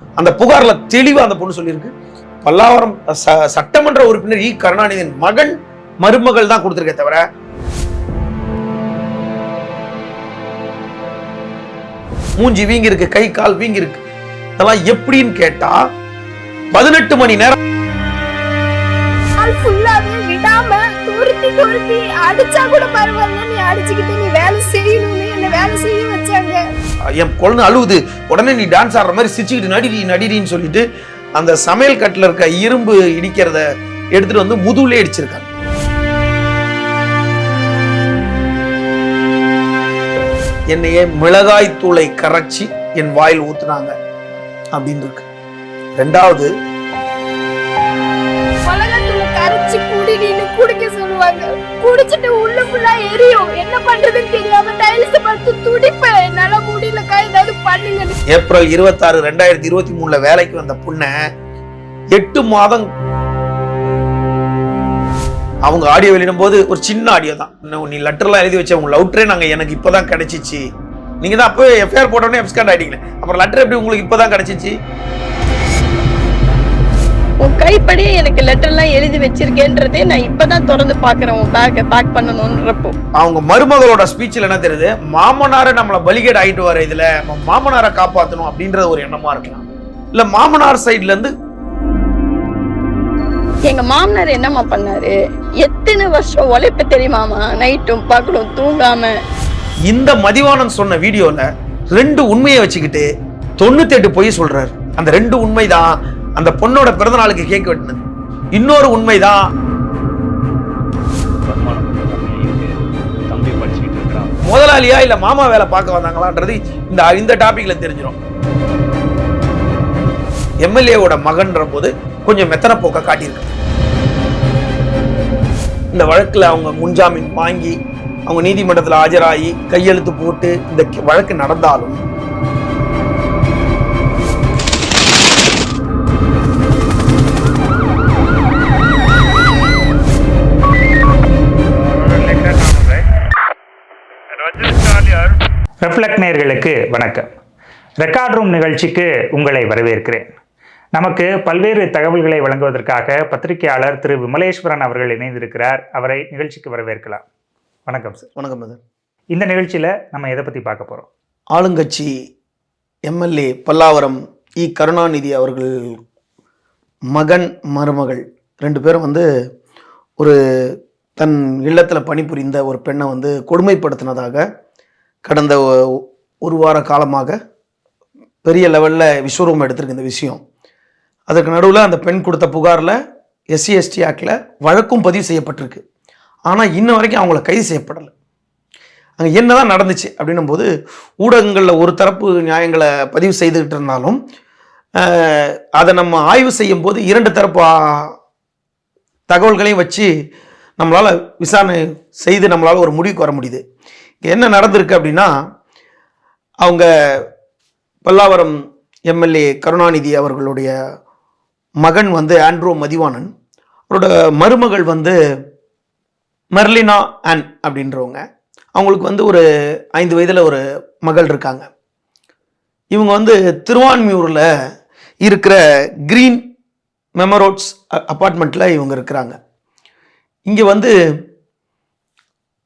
அந்த புகார்ல தெளிவா அந்த பொண்ணு சொல்லியிருக்கு. பல்லாவரம் ச- சட்டமன்ற உறுப்பினர் இ. கருணாநிதியின் மகன் மருமகள் தான் கொடுத்துருக்கே தவிர மூஞ்சி வீங்கி இருக்கு கை கால் வீங்கி இருக்கு இதெல்லாம் எப்படின்னு கேட்டா பதினெட்டு மணி நேரம் விடாம துருத்தி துருத்தி அடிச்சா கூட பரவாயில்ல நீ அடிச்சுக்கிட்டு நீ வேலை செய்யணும்னு என்ன வேலை செய்ய வச்சாங்க? என் குழந்தை அழுவுது. உடனே நீ டான்ஸ் ஆடுற மாதிரி சிரிச்சுக்கிட்டு நடிடி நடிடின்னு சொல்லிட்டு அந்த சமையல் கட்டில் இருக்க இரும்பு இடிக்கிறத எடுத்துட்டு வந்து முதுகுலே இடிச்சிருக்காங்க. என்னையே மிளகாய் தூளை கரைச்சி என் வாயில் ஊத்துனாங்க. அப்படின்னு இருக்கு. ரெண்டாவது கரைச்சு குடிக்க ஃபுல்லா எரியும். என்ன பண்றதுன்னு தெரியாம டைல்ஸ் பார்த்து துடிப்பேன். என்னால முடியலக்கா ஏதாவது பண்ணுங்க ஏப்ரல் இருபத்தாறு ரெண்டாயிரத்தி இருபத்தி மூணுல வேலைக்கு வந்த பொண்ணை எட்டு மாதம் அவங்க ஆடியோ வெளியிடும் போது ஒரு சின்ன ஆடியோ தான். இன்னும் நீ லெட்டர்லாம் எழுதி வச்ச உங்க லவுட்டரே நாங்கள் எனக்கு இப்பதான் கிடைச்சிச்சு. நீங்க தான் அப்பவே எஃப்ஐஆர் போட்டோன்னே எப்ஸ்காண்ட் ஆகிட்டீங்களே அப்புறம் லெட்டர் எப்படி உங்களுக்கு இப்பதான் கிடைச்சிச்சு? உன் கைப்படி எனக்கு லெட்டர்லாம் எழுதி வச்சிருக்கேன்றதே நான் இப்பதான் திறந்து பாக்குறேன் உன் பேக்கை பேக் பண்ணணும்ன்றப்போ. அவங்க மருமகளோட ஸ்பீச்சில் என்ன தெரியுது? மாமனாரை நம்மளை பலிகேட் ஆயிட்டு வர இதுல மாமனாரை காப்பாத்தணும் அப்படின்றது ஒரு எண்ணமா இருக்கலாம். இல்ல மாமனார் சைடுல இருந்து எங்க மாமனார் என்னம்மா பண்ணாரு? எத்தனை வருஷம் உழைப்பு தெரியுமாமா நைட்டும் பகலும் தூங்காம. இந்த மதிவாணன் சொன்ன வீடியோல ரெண்டு உண்மையை வச்சுக்கிட்டு தொண்ணூத்தி எட்டு பொய் சொல்றாரு. அந்த ரெண்டு உண்மைதான் அந்த பொண்ணோட பிறந்த நாளுக்கு கேக் வெட்டினது. இன்னொரு உண்மைதான். முதலாளியா இல்ல மாமா வேலை பார்க்க வந்தாங்களான்றது இந்த இந்த டாபிக்ல தெரிஞ்சிடும் எம்எல்ஏவோட மகன்ற போது கொஞ்சம் மெத்தன போக்க காட்டியிருக்கு. இந்த வழக்குல அவங்க முன்ஜாமீன் வாங்கி அவங்க நீதிமன்றத்தில் ஆஜராகி கையெழுத்து போட்டு இந்த வழக்கு நடந்தாலும் ரெஃப்ளெக்ட் நேயர்களுக்கு வணக்கம். ரெக்கார்ட் ரூம் நிகழ்ச்சிக்கு உங்களை வரவேற்கிறேன். நமக்கு பல்வேறு தகவல்களை வழங்குவதற்காக பத்திரிகையாளர் திரு. விமலேஸ்வரன் அவர்கள் இணைந்திருக்கிறார். அவரை நிகழ்ச்சிக்கு வரவேற்கலாம். வணக்கம் சார் வணக்கம் மதன் இந்த நிகழ்ச்சியில் நம்ம எதை பற்றி பார்க்க போகிறோம் ஆளுங்கட்சி எம்எல்ஏ பல்லாவரம் இ. கருணாநிதி அவர்கள் மகன் மருமகள் ரெண்டு பேரும் வந்து ஒரு தன் இல்லத்தில் பணிபுரிந்த ஒரு பெண்ணை வந்து கொடுமைப்படுத்தினதாக கடந்த ஒரு வார காலமாக பெரிய லெவலில் விஸ்வரூபம் எடுத்திருக்கு இந்த விஷயம். அதற்கு நடுவில் அந்த பெண் கொடுத்த புகாரில் எஸ்சி எஸ்டி ஆக்டில் வழக்கும் பதிவு செய்யப்பட்டிருக்கு. ஆனால் இன்ன வரைக்கும் அவங்கள கைது செய்யப்படலை. அங்கே என்னதான் நடந்துச்சு அப்படின்னும் போது ஊடகங்களில் ஒரு தரப்பு நியாயங்களை பதிவு செய்துக்கிட்டு இருந்தாலும் அதை நம்ம ஆய்வு செய்யும் போது இரண்டு தரப்பு தகவல்களையும் வச்சு நம்மளால் விசாரணை செய்து நம்மளால் ஒரு முடிவுக்கு வர முடியுது. என்ன நடந்திருக்கு அப்படின்னா அவங்க பல்லாவரம் எம்எல்ஏ கருணாநிதி அவர்களுடைய மகன் வந்து ஆண்ட்ரோ மதிவாணன். அவரோட மருமகள் வந்து மெர்லினா ஆன் அப்படின்றவங்க. அவங்களுக்கு வந்து ஒரு ஐந்து வயதில் ஒரு மகள் இருக்காங்க. இவங்க வந்து திருவான்மியூரில் இருக்கிற கிரீன் மெமரோட்ஸ் அப்பார்ட்மெண்ட்டில் இவங்க இருக்கிறாங்க. இங்கே வந்து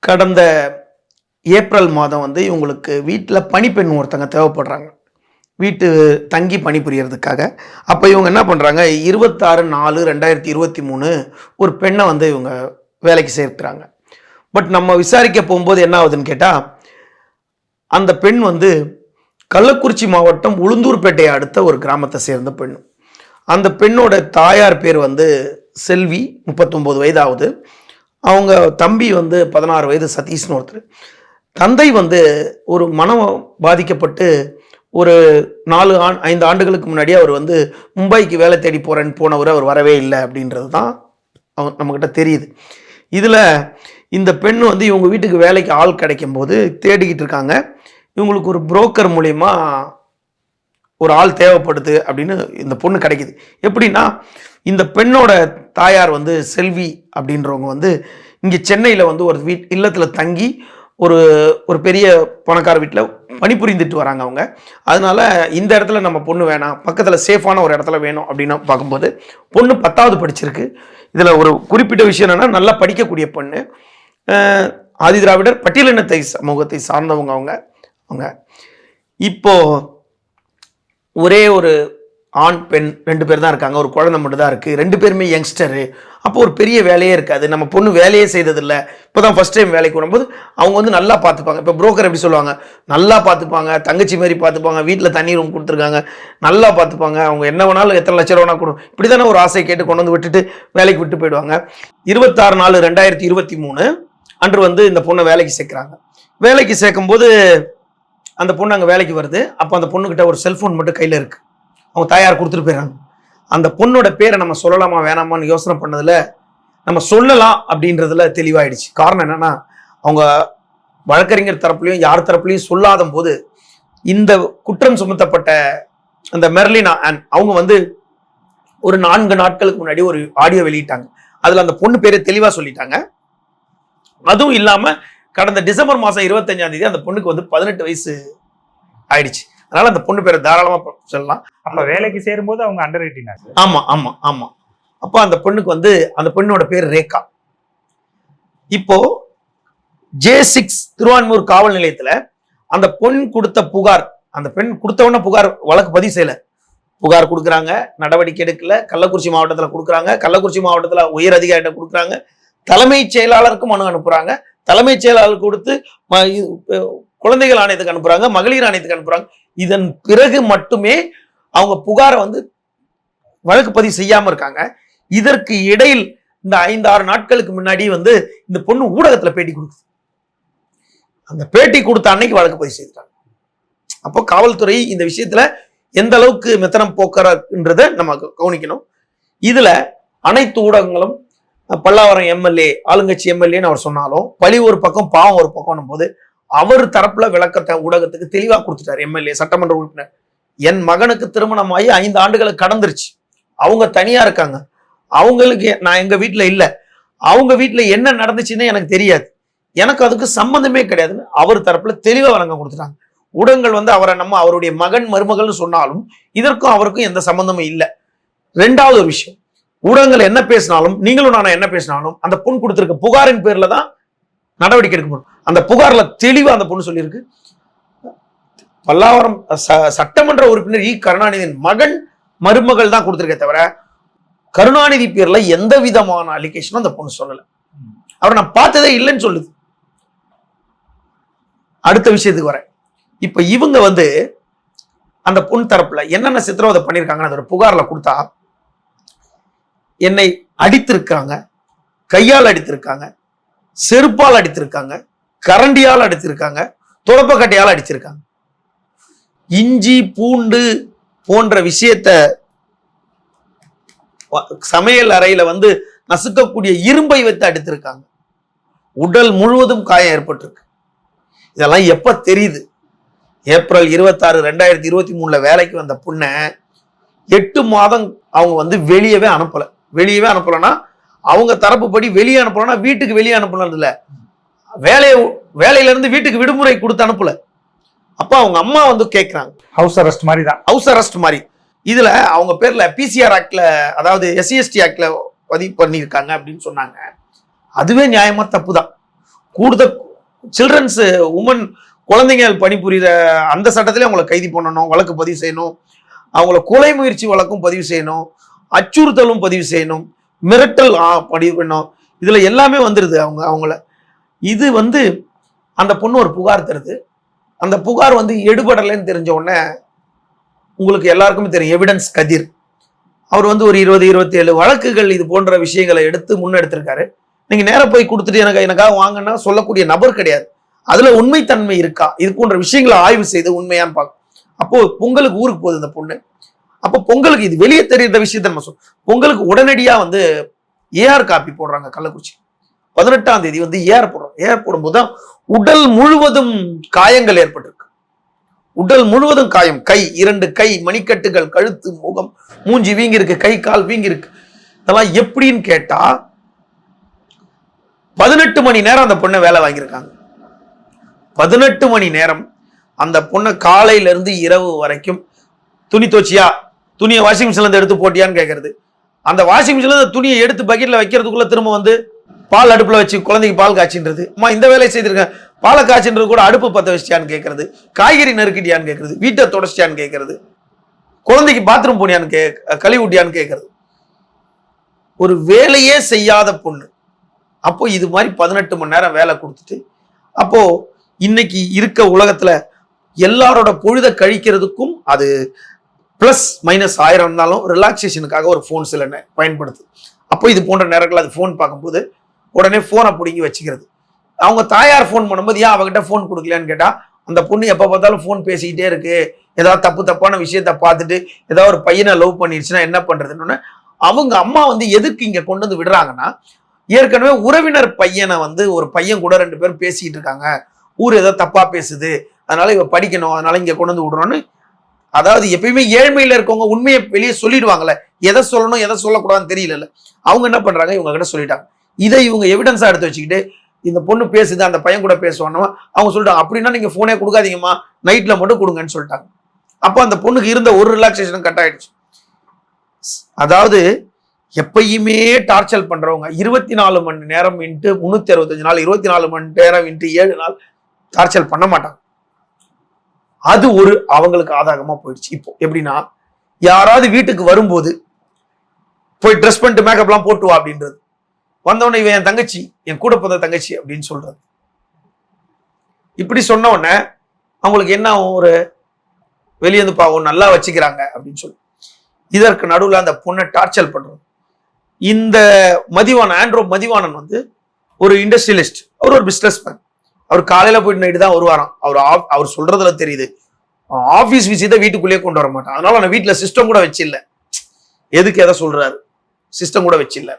கடந்த ஏப்ரல் மாதம் வந்து இவங்களுக்கு வீட்டில் பணிப்பெண் ஒருத்தங்க தேவைப்படுறாங்க. வீட்டு தங்கி பணிபுரியறதுக்காக அப்போ இவங்க என்ன பண்ணுறாங்க இருபத்தாறு நாலு ரெண்டாயிரத்தி இருபத்தி மூணு ஒரு பெண்ணை வந்து இவங்க வேலைக்கு சேர்க்குறாங்க பட் நம்ம விசாரிக்க போகும்போது என்ன ஆகுதுன்னு கேட்டால் அந்த பெண் வந்து கள்ளக்குறிச்சி மாவட்டம் உளுந்தூர்பேட்டையை அடுத்த ஒரு கிராமத்தை சேர்ந்த பெண் அந்த பெண்ணோட தாயார் பேர் வந்து செல்வி முப்பத்தொம்போது வயது ஆகுது. அவங்க தம்பி வந்து பதினாறு வயது சதீஷ்னு ஒருத்தர். தந்தை வந்து ஒரு மனம் பாதிக்கப்பட்டு ஒரு நாலு ஆண் ஐந்து ஆண்டுகளுக்கு முன்னாடி அவர் வந்து மும்பைக்கு வேலை தேடி போகிறேன்னு போனவர் அவர் வரவே இல்லை அப்படின்றது தான் அவர் நம்மக்கிட்ட தெரியுது. இதில் இந்த பெண் வந்து இவங்க வீட்டுக்கு வேலைக்கு ஆள் கிடைக்கும் போது தேடிக்கிட்டு இருக்காங்க. இவங்களுக்கு ஒரு புரோக்கர் மூலயமா ஒரு ஆள் தேவைப்படுது அப்படின்னு இந்த பொண்ணு கிடைக்குது. எப்படின்னா இந்த பெண்ணோட தாயார் வந்து செல்வி அப்படின்றவங்க வந்து இங்கே சென்னையில் வந்து ஒரு வீட் இல்லத்தில் தங்கி ஒரு ஒரு பெரிய பணக்கார வீட்டில் பணிபுரிந்துட்டு வராங்க அவங்க. அதனால இந்த இடத்துல நம்ம பொண்ணு வேணாம் பக்கத்தில் சேஃபான ஒரு இடத்துல வேணும் அப்படின்னு பார்க்கும்போது பொண்ணு பத்தாவது படிச்சிருக்கு. இதில் ஒரு குறிப்பிட்ட விஷயம் என்னென்னா நல்லா படிக்கக்கூடிய பொண்ணு. ஆதி திராவிடர் பட்டியலினத்தை சமூகத்தை சார்ந்தவங்க அவங்க. அவங்க. இப்போ ஒரே ஒரு ஆண் பெண் ரெண்டு பேர் தான் இருக்காங்க. ஒரு குழந்தை மட்டும் தான் இருக்குது ரெண்டு பேருமே யங்ஸ்டரு அப்போ ஒரு பெரிய வேலையே இருக்காது. நம்ம பொண்ணு வேலையே செய்ததில்ல. இப்போ தான் ஃபஸ்ட் டைம் வேலைக்கு வரும்போது அவங்க வந்து நல்லா பார்த்துப்பாங்க. இப்போ புரோக்கர் எப்படி சொல்லுவாங்க? நல்லா பார்த்துப்பாங்க. தங்கச்சி மாதிரி பார்த்துப்பாங்க. வீட்டில் தண்ணி ரூம் கொடுத்துருக்காங்க. நல்லா பார்த்துப்பாங்க. அவங்க என்ன வேணாலும் எத்தனை லட்சம் ரூபா கொடு. இப்படி தானே ஒரு ஆசை கேட்டு கொண்டு வந்து விட்டுட்டு வேலைக்கு விட்டு போயிடுவாங்க. இருபத்தாறு நாலு ரெண்டாயிரத்தி இருபத்தி மூணு அன்று வந்து இந்த பொண்ணை வேலைக்கு சேர்க்குறாங்க. வேலைக்கு சேர்க்கும்போது அந்த பொண்ணு அங்கே வேலைக்கு வருது. அப்போ அந்த பொண்ணுக்கிட்ட ஒரு செல்ஃபோன் மட்டும் கையில் இருக்குது அவங்க தாயார் கொடுத்துட்டு போயிடுறாங்க. அந்த பொண்ணோட பேரை நம்ம சொல்லலாமா வேணாமான்னு யோசனை பண்ணதுல நம்ம சொல்லலாம் அப்படின்றதுல தெளிவாயிடுச்சு. காரணம் என்னன்னா அவங்க வழக்கறிஞர் தரப்புலையும் யார் தரப்புலையும் சொல்லாத போது இந்த குற்றம் சுமத்தப்பட்ட அந்த மெர்லினா அண்ட் அவங்க வந்து ஒரு நான்கு நாட்களுக்கு முன்னாடி ஒரு ஆடியோ வெளியிட்டாங்க. அதில் அந்த பொண்ணு பேரை தெளிவாக சொல்லிட்டாங்க. அதுவும் இல்லாமல் கடந்த டிசம்பர் மாதம் இருபத்தஞ்சாம் தேதி அந்த பொண்ணுக்கு வந்து பதினெட்டு வயசு ஆயிடுச்சு. அதனால அந்த பொண்ணு பேரை தாராளமா சொல்லலாம். அப்ப வேலைக்கு சேரும்போது அவங்க அண்டர் எயிட்டினா ஆமா ஆமா ஆமா. அப்போ அந்த பொண்ணுக்கு வந்து அந்த பெண்ணோட பேர் ரேகா. இப்போ ஜே சிக்ஸ் திருவான்மூர் காவல் நிலையத்துல அந்த பெண் கொடுத்த புகார் அந்த பெண் கொடுத்தவொடனே புகார் வழக்கு பதிவு செய்யல. புகார் கொடுக்குறாங்க நடவடிக்கை எடுக்கல கள்ளக்குறிச்சி மாவட்டத்துல கொடுக்குறாங்க கள்ளக்குறிச்சி மாவட்டத்துல உயர் அதிகாரிகிட்ட கொடுக்குறாங்க தலைமைச் செயலாளருக்கு மனு அனுப்புறாங்க தலைமைச் செயலாளர் கொடுத்து குழந்தைகள் ஆணையத்துக்கு அனுப்புறாங்க மகளிர் ஆணையத்துக்கு அனுப்புறாங்க. இதன் பிறகு மட்டுமே அவங்க புகாரை வந்து வழக்கு பதிவு செய்யாம இருக்காங்க. இதற்கு இடையில் இந்த ஐந்து ஆறு நாட்களுக்கு முன்னாடி வந்து இந்த பொண்ணு ஊடகத்துல பேட்டி கொடுக்குது. அந்த பேட்டி கொடுத்த அன்னைக்கு வழக்கு பதிவு செய்துட்டாங்க. அப்போ காவல்துறை இந்த விஷயத்துல எந்த அளவுக்கு மெத்தனம் போக்குறன்றத நம்ம கவனிக்கணும். இதுல அனைத்து ஊடகங்களும் பல்லாவரம் எம்எல்ஏ ஆளுங்கட்சி எம்எல்ஏன்னு அவர் சொன்னாலும் பழி ஒரு பக்கம் பாவம் ஒரு பக்கம் போது அவர் தரப்புல விளக்கத்தை ஊடகத்துக்கு தெளிவா கொடுத்துட்டார் எம்எல்ஏ சட்டமன்ற உறுப்பினர். என் மகனுக்கு திருமணம் ஆகி ஐந்து ஆண்டுகளை கடந்துருச்சு. அவங்க தனியா இருக்காங்க. அவங்களுக்கு நான் எங்க வீட்டுல இல்ல. அவங்க வீட்டுல என்ன நடந்துச்சுன்னு எனக்கு தெரியாது. எனக்கு அதுக்கு சம்பந்தமே கிடையாதுன்னு அவர் தரப்புல தெளிவாக வழங்க கொடுத்துட்டாங்க. ஊடகங்கள் வந்து அவரை நம்ம அவருடைய மகன் மருமகள்னு சொன்னாலும் இதற்கும் அவருக்கும் எந்த சம்பந்தமும் இல்லை. ரெண்டாவது ஒரு விஷயம். ஊடகங்கள் என்ன பேசினாலும் நீங்களும் நானும் என்ன பேசினாலும் அந்த புண் கொடுத்துருக்க புகாரின் பேர்ல தான் நடவடிக்கை எடுக்கப்படும் அந்த புகார்ல தெளிவா அந்த பொண்ணு சொல்லியிருக்கு. பல்லாவரம் ச- சட்டமன்ற உறுப்பினர் இ. கருணாநிதியின் மகன் மருமகள் தான் கொடுத்துருக்கே தவிர கருணாநிதி பேர்ல எந்த விதமான அலிகேஷனும் அந்த பொண்ணு சொல்லலை. அவரை நான் பார்த்ததே இல்லைன்னு சொல்லுது. அடுத்த விஷயத்துக்கு வரேன். இப்ப இவங்க வந்து அந்த பொண் தரப்புல என்னென்ன சித்திரவதை பண்ணியிருக்காங்கன்னு அதோட புகார்ல கொடுத்தா என்னை அடித்திருக்காங்க கையால் அடித்திருக்காங்க செருப்பால் அடித்திருக்காங்க கரண்டியால் அடித்திருக்காங்க துடப்பக்கட்டையால் அடிச்சிருக்காங்க இஞ்சி பூண்டு போன்ற விஷயத்த சமையல் அறையில வந்து நசுக்கக்கூடிய இரும்பை வைத்து அடித்திருக்காங்க. உடல் முழுவதும் காயம் ஏற்பட்டிருக்கு. இதெல்லாம் எப்ப தெரியுது? ஏப்ரல் இருபத்தாறு ரெண்டாயிரத்தி இருபத்தி மூணுல வேலைக்கு வந்த பொண்ணை எட்டு மாதம் அவங்க வந்து வெளியவே அனுப்பலை. வெளியவே அனுப்பலைன்னா அவங்க தரப்புப்படி வெளியே அனுப்பலன்னா வீட்டுக்கு வெளியே அனுப்பணும் இல்ல வேலையை வேலையில இருந்து வீட்டுக்கு விடுமுறை கொடுத்து அனுப்பல. அப்ப அவங்க அம்மா வந்து கேட்கறாங்க ஹவுஸ் அரெஸ்ட் மாதிரி தான் ஹவுஸ் அரெஸ்ட் மாதிரி. இதுல அவங்க பேர்ல பிசிஆர் ஆக்ட்ல அதாவது எஸ்சிஎஸ்டி ஆக்ட்ல பதிவு பண்ணியிருக்காங்க அப்படின்னு சொன்னாங்க. அதுவே நியாயமா தப்பு தான் கூடுதல் சில்ட்ரன்ஸ் உமன் குழந்தைகள் பணிபுரிகிற அந்த சட்டத்திலே அவங்கள கைது பண்ணணும் வழக்கு பதிவு செய்யணும். அவங்கள கொலை முயற்சி வழக்கும் பதிவு செய்யணும். அச்சுறுத்தலும் பதிவு செய்யணும். மிரட்டல் ஆ, பதிவு பண்ணணும் எல்லாமே வந்துடுது அவங்க அவங்கள. இது வந்து அந்த பொண்ணு ஒரு புகார் தருது. அந்த புகார் வந்து எடுபடலைன்னு தெரிஞ்ச உடனே உங்களுக்கு எல்லாருக்குமே தெரியும் எவிடன்ஸ் கதிர். அவர் வந்து ஒரு இருபது இருபத்தி ஏழு வழக்குகள் இது போன்ற விஷயங்களை எடுத்து முன்னெடுத்திருக்காரு. நீங்கள் நேராக போய் கொடுத்துட்டு எனக்கு எனக்காக வாங்கன்னா சொல்லக்கூடிய நபர் கிடையாது. அதில் உண்மைத்தன்மை இருக்கா? இது போன்ற விஷயங்களை ஆய்வு செய்து உண்மையான்னு பார்க்கும் அப்போது பொங்கலுக்கு ஊருக்கு போகுது இந்த பொண்ணு. அப்போ பொங்கலுக்கு இது வெளியே தெரியுற விஷயத்த நம்ம சொல்றோம் பொங்கலுக்கு உடனடியா வந்து ஏஆர் காப்பி போடுறாங்க கள்ளக்குறிச்சி. பதினெட்டாம் தேதி வந்து ஏஆர் போடுறோம் ஏஆர் போடும்போது தான் உடல் முழுவதும் காயங்கள் ஏற்பட்டிருக்கு. உடல் முழுவதும் காயம். கை இரண்டு கை மணிக்கட்டுகள் கழுத்து முகம் மூஞ்சி வீங்கிருக்கு கை கால் வீங்கிருக்கு இதெல்லாம் எப்படின்னு கேட்டா பதினெட்டு மணி நேரம் அந்த பொண்ணை வேலை வாங்கியிருக்காங்க. பதினெட்டு மணி நேரம் அந்த பொண்ணை காலையில இருந்து இரவு வரைக்கும் துணி தோச்சியா துணியை வாஷிங் மிஷின்ல இருந்து எடுத்து போட்டியான்னு கேட்கறது அந்த வாஷிங் மிஷின்ல இருந்து துணியை எடுத்து பக்கெட்ல வைக்கிறதுக்குள்ள திரும்ப வந்து பால் அடுப்புல வச்சு குழந்தைக்கு பால் காய்ச்சின்றது. அம்மா இந்த வேலையை செய்திருக்கேன். பாலை காய்ச்சின்றது கூட அடுப்பு பத்த வச்சிட்டியான்னு கேட்கறது காய்கறி நறுக்கிட்டியான்னு கேட்கறது வீட்டை தொடச்சிட்டியான்னு கேட்குறது குழந்தைக்கு பாத்ரூம் போனியான்னு கே கழுவி விட்டியான்னு கேட்கறது ஒரு வேலையே செய்யாத பொண்ணு. அப்போ இது மாதிரி பதினெட்டு மணி நேரம் வேலை கொடுத்துட்டு அப்போ இன்னைக்கு இருக்க உலகத்துல எல்லாரோட பொழுத கழிக்கிறதுக்கும் அது ப்ளஸ் மைனஸ் ஆயிரம் இருந்தாலும் ரிலாக்ஸேஷனுக்காக ஒரு ஃபோன் சில பயன்படுத்து. பயன்படுது அப்போ இது போன்ற நேரங்கள் அது ஃபோன் பார்க்கும்போது உடனே ஃபோனை பிடுங்கி வச்சுக்கிறது. அவங்க தாயார் ஃபோன் பண்ணும்போது ஏன் அவகிட்ட ஃபோன் கொடுக்கலையான்னு கேட்டால் அந்த பொண்ணு எப்போ பார்த்தாலும் ஃபோன் பேசிக்கிட்டே இருக்கு. ஏதாவது தப்பு தப்பான விஷயத்த பார்த்துட்டு ஏதாவது ஒரு பையனை லவ் பண்ணிருச்சுன்னா என்ன பண்ணுறதுன்னு அவங்க அம்மா வந்து எதுக்கு இங்கே கொண்டு வந்து விடுறாங்கன்னா ஏற்கனவே உறவினர் பையனை வந்து ஒரு பையன் கூட ரெண்டு பேரும் பேசிக்கிட்டு இருக்காங்க. ஊர் ஏதோ தப்பாக பேசுது. அதனால இவ படிக்கணும். அதனால இங்கே கொண்டு வந்து விடுறோன்னு அதாவது எப்பயுமே ஏழ்மையில இருக்கவங்க உண்மையை வெளியே சொல்லிடுவாங்கல்ல. எதை சொல்லணும் எதை சொல்லக்கூடாதுன்னு தெரியல அவங்க என்ன பண்றாங்க? இவங்க கிட்ட சொல்லிட்டாங்க. இதை இவங்க எவிடன்ஸா எடுத்து வச்சுக்கிட்டு இந்த பொண்ணு பேசுது அந்த பையன் கூட பேசுவானோ அவங்க சொல்லிட்டாங்க அப்படின்னா நீங்க போனே கொடுக்காதீங்கம்மா. நைட்ல மட்டும் கொடுங்கன்னு சொல்லிட்டாங்க. அப்போ அந்த பொண்ணுக்கு இருந்த ஒரு ரிலாக்ஸேஷன் கட் ஆயிடுச்சு. அதாவது எப்பயுமே டார்ச்சர் பண்றவங்க இருபத்தி நாலு மணி நேரம் இன்ட்டு முன்னூத்தி அறுபத்தஞ்சு நாள் இருபத்தி நாலு மணி நேரம் இன்ட்டு ஏழு நாள் டார்ச்சர் பண்ண மாட்டாங்க. அது ஒரு அவங்களுக்கு ஆதாகமா போயிடுச்சு. இப்போ எப்படின்னா யாராவது வீட்டுக்கு வரும்போது போய் ட்ரெஸ் பண்ணிட்டு மேக்கப்லாம் போட்டு வா அப்படின்றது. வந்தவொடனே இவன் என் தங்கச்சி என் கூட பிறந்த தங்கச்சி அப்படின்னு சொல்றது. இப்படி சொன்ன உடனே அவங்களுக்கு என்ன ஆகும்? ஒரு வெளியே வந்து பாவம் நல்லா வச்சுக்கிறாங்க அப்படின்னு சொல்லி. இதற்கு நடுவில் அந்த பொண்ணை டார்ச்சர் பண்றது. இந்த மதிவான ஆண்ட்ரோ மதிவாணன் வந்து ஒரு இண்டஸ்ட்ரியலிஸ்ட் அவர் ஒரு பிஸ்னஸ் மேன் அவர் காலையில போயிட்டு நைட்டு தான் வருவாராம். அவர் ஆப்- அவர் சொல்றதுல தெரியுது. ஆஃபீஸ் விஷயத்தை வீட்டுக்குள்ளேயே கொண்டு வர மாட்டான் அதனால நான் வீட்டில் சிஸ்டம் கூட வச்சில்ல. எதுக்கு எதை சொல்றாரு? சிஸ்டம் கூட வச்சில்ல.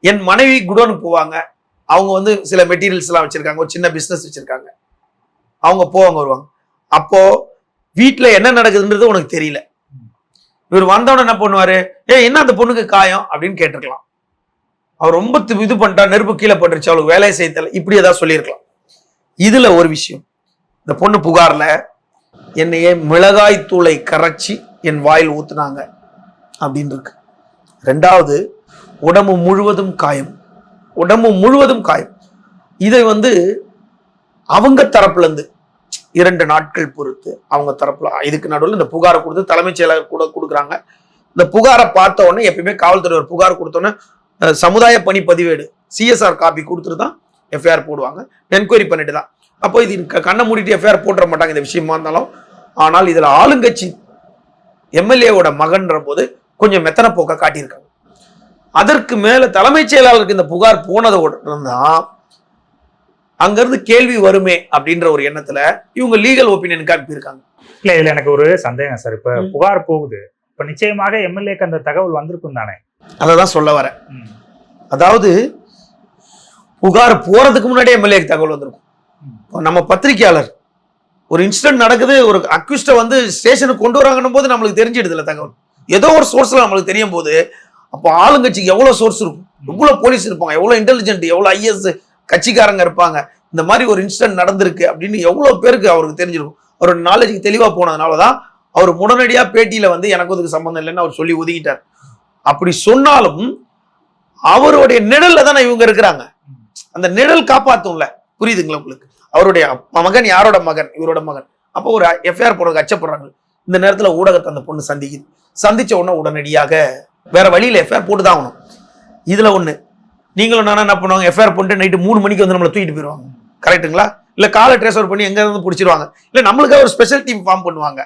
என் மனைவி குடோனுக்கு போவாங்க. அவங்க வந்து சில மெட்டீரியல்ஸ் எல்லாம் வச்சிருக்காங்க. ஒரு சின்ன பிஸ்னஸ் வச்சிருக்காங்க. அவங்க போவாங்க வருவாங்க. அப்போ வீட்டில் என்ன நடக்குதுன்றது உனக்கு தெரியல. இவர் வந்தவன என்ன பண்ணுவாரு? ஏ என்ன அந்த பொண்ணுக்கு காயம்? அப்படின்னு கேட்டிருக்கலாம். அவர் ரொம்ப இது பண்ணிட்டா நெருப்பு கீழே பட்டுருச்சு அவளுக்கு வேலையை செய்யல இப்படி ஏதாவது சொல்லியிருக்கலாம். இதுல ஒரு விஷயம். இந்த பொண்ணு புகார்ல என்னையே மிளகாய் தூளை கரைச்சி என் வாயில் ஊத்துனாங்க அப்படின்னு இருக்கு. ரெண்டாவது உடம்பு முழுவதும் காயம். உடம்பு முழுவதும் காயம். இதை வந்து அவங்க தரப்புல இருந்து இரண்டு நாட்கள் பொறுத்து அவங்க தரப்புல இதுக்கு நடுவில் இந்த புகாரை கொடுத்து தலைமைச் செயலர் கூட கொடுக்குறாங்க. இந்த புகாரை பார்த்த உடனே எப்பயுமே காவல்துறை ஒரு புகார் கொடுத்தோன்னே சமுதாய பணி பதிவேடு சிஎஸ்ஆர் காப்பி கொடுத்துட்டு தான் எஃப்ஐஆர் போடுவாங்க. என்கொயரி பண்ணிட்டு தான். அப்போ இது கண்ணை மூடிட்டு எஃப்ஐஆர் போட்டுற மாட்டாங்க இந்த விஷயமா இருந்தாலும். ஆனால் இதுல ஆளுங்கட்சி எம்எல்ஏவோட மகன்ற போது கொஞ்சம் மெத்தன போக்க காட்டியிருக்காங்க. அதற்கு மேல தலைமைச் செயலாளருக்கு இந்த புகார் போனதோட தான் அங்கிருந்து கேள்வி வருமே அப்படின்ற ஒரு எண்ணத்துல இவங்க லீகல் ஒப்பீனியனுக்கு அனுப்பியிருக்காங்க. இல்ல இதுல எனக்கு ஒரு சந்தேகம் சார் இப்ப. புகார் போகுது. இப்ப நிச்சயமாக எம்எல்ஏக்கு அந்த தகவல் வந்திருக்கும் தானே அதை தான் சொல்ல வரேன். அதாவது புகார் போறதுக்கு முன்னாடியே எம்எல்ஏக்கு தகவல் வந்திருக்கும். நம்ம பத்திரிக்கையாளர் ஒரு இன்சிடென்ட் நடக்குது ஒரு அக்யூஸ்ட வந்து ஸ்டேஷனுக்கு கொண்டு வராங்கன்னும் போது நம்மளுக்கு தெரிஞ்சிடுதுல தகவல். ஏதோ ஒரு சோர்ஸ்ல நம்மளுக்கு தெரியும் போது அப்போ ஆளுங்கட்சிக்கு எவ்வளவு சோர்ஸ் இருக்கும்? எவ்வளவு போலீஸ் இருப்பாங்க? எவ்வளவு இன்டெலிஜென்ட் எவ்வளவு ஐஎஸ் கட்சிக்காரங்க இருப்பாங்க? இந்த மாதிரி ஒரு இன்சிடென்ட் நடந்திருக்கு அப்படின்னு எவ்வளவு பேருக்கு அவருக்கு தெரிஞ்சிருக்கும்? அவரோட நாலேஜுக்கு தெளிவா போனதுனால தான் அவர் உடனடியா பேட்டியில வந்து எனக்கு அதுக்கு சம்பந்தம் இல்லைன்னு அவர் சொல்லி ஒதுக்கிட்டார். அப்படி சொன்னாலும் அவருடைய நிழல்ல தானே இவங்க இருக்கிறாங்க. அந்த நிழல் காப்பாத்தும்ல. புரியுதுங்களா உங்களுக்கு? அவருடைய மகன் யாரோட மகன்? இவரோட மகன். அப்போ ஒரு எஃப்ஐஆர் போடுறதுக்கு அச்சப்படுறாங்க. இந்த நேரத்துல ஊடகத்தை அந்த பொண்ணு சந்திக்குது. சந்திச்ச உடனே உடனடியாக வேற வழியில எஃப்ஐஆர் போட்டு தான் ஆகணும். இதுல ஒண்ணு. நீங்களும் நானும் என்ன பண்ணுவாங்க? எஃப்ஐஆர் பண்ணிட்டு நைட்டு மூணு மணிக்கு வந்து நம்மளை தூக்கிட்டு போயிடுவாங்க. கரெக்ட்டுங்களா இல்லை காலை ட்ரேஸ்வர் பண்ணி எங்க இருந்து பிடிச்சிருவாங்க? இல்லை நம்மளுக்காக ஒரு ஸ்பெஷல் டீம் ஃபார்ம் பண்ணுவாங்க.